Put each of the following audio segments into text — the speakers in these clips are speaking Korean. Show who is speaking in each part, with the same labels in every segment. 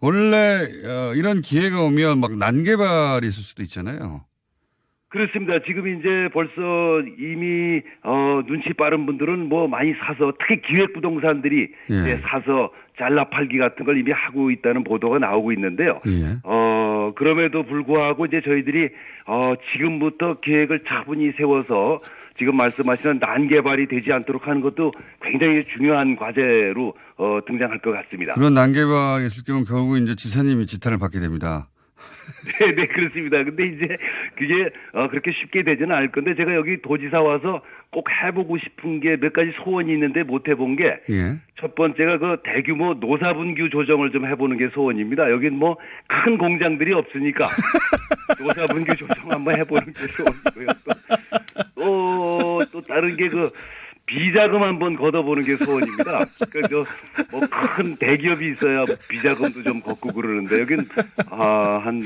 Speaker 1: 원래 어, 이런 기회가 오면 막 난개발이 있을 수도 있잖아요.
Speaker 2: 그렇습니다. 지금 이제 벌써 이미 어 눈치 빠른 분들은 뭐 많이 사서 특히 기획 부동산들이
Speaker 1: 예.
Speaker 2: 이제 사서 잘라 팔기 같은 걸 이미 하고 있다는 보도가 나오고 있는데요.
Speaker 1: 예.
Speaker 2: 어 그럼에도 불구하고 이제 저희들이 어 지금부터 계획을 차분히 세워서 지금 말씀하시는 난개발이 되지 않도록 하는 것도 굉장히 중요한 과제로 어 등장할 것 같습니다.
Speaker 1: 그런 난개발이 있을 경우 결국 이제 지사님이 지탄을 받게 됩니다.
Speaker 2: 네, 네, 그렇습니다. 근데 이제 그게 어, 그렇게 쉽게 되지는 않을 건데 제가 여기 도지사 와서 꼭 해보고 싶은 게 몇 가지 소원이 있는데 못 해본 게첫
Speaker 1: 예.
Speaker 2: 번째가 그 대규모 노사분규 조정을 좀 해보는 게 소원입니다. 여긴 뭐 큰 공장들이 없으니까 노사분규 조정 한번 해보는 게 소원이고요. 또, 또, 또 다른 게 그 비자금 한번 걷어보는 게 소원입니다. 그러니까 저뭐큰 대기업이 있어야 비자금도 좀 걷고 그러는데 여긴 아 한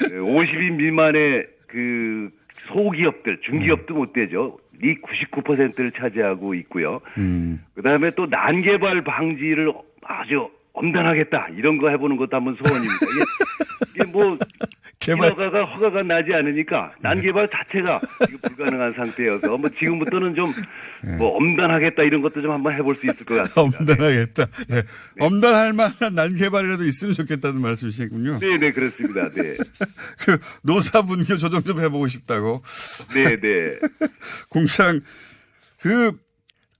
Speaker 2: 50인 미만의 그 소기업들, 중기업도 못 되죠. 이 99%를 차지하고 있고요.
Speaker 1: 음.
Speaker 2: 그다음에 또 난개발 방지를 아주 엄단하겠다 이런 거 해보는 것도 한번 소원입니다. 이게, 이게 뭐
Speaker 1: 개발-
Speaker 2: 허가가 허가가 나지 않으니까 난개발 자체가 불가능한 상태여서 뭐 지금부터는 좀 뭐 엄단하겠다 이런 것도 좀 한번 해볼 수 있을 것 같습니다.
Speaker 1: 엄단하겠다. 예. 엄단할 만한 난개발이라도 있으면 좋겠다는 말씀이시군요.
Speaker 2: 네, 네 그렇습니다. 네,
Speaker 1: 그 노사분교 조정 좀 해보고 싶다고.
Speaker 2: 네, 네.
Speaker 1: 공장 그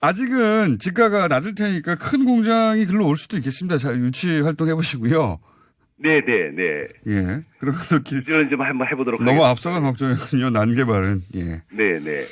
Speaker 1: 아직은 지가가 낮을 테니까 큰 공장이 글로 올 수도 있겠습니다. 잘 유치 활동해 보시고요.
Speaker 2: 네, 네, 네.
Speaker 1: 예. 그런 것도 기-
Speaker 2: 이런 좀 한번 해보도록
Speaker 1: 너무
Speaker 2: 하겠습니다.
Speaker 1: 앞서간 걱정이군요. 난개발은. 예.
Speaker 2: 네, 네.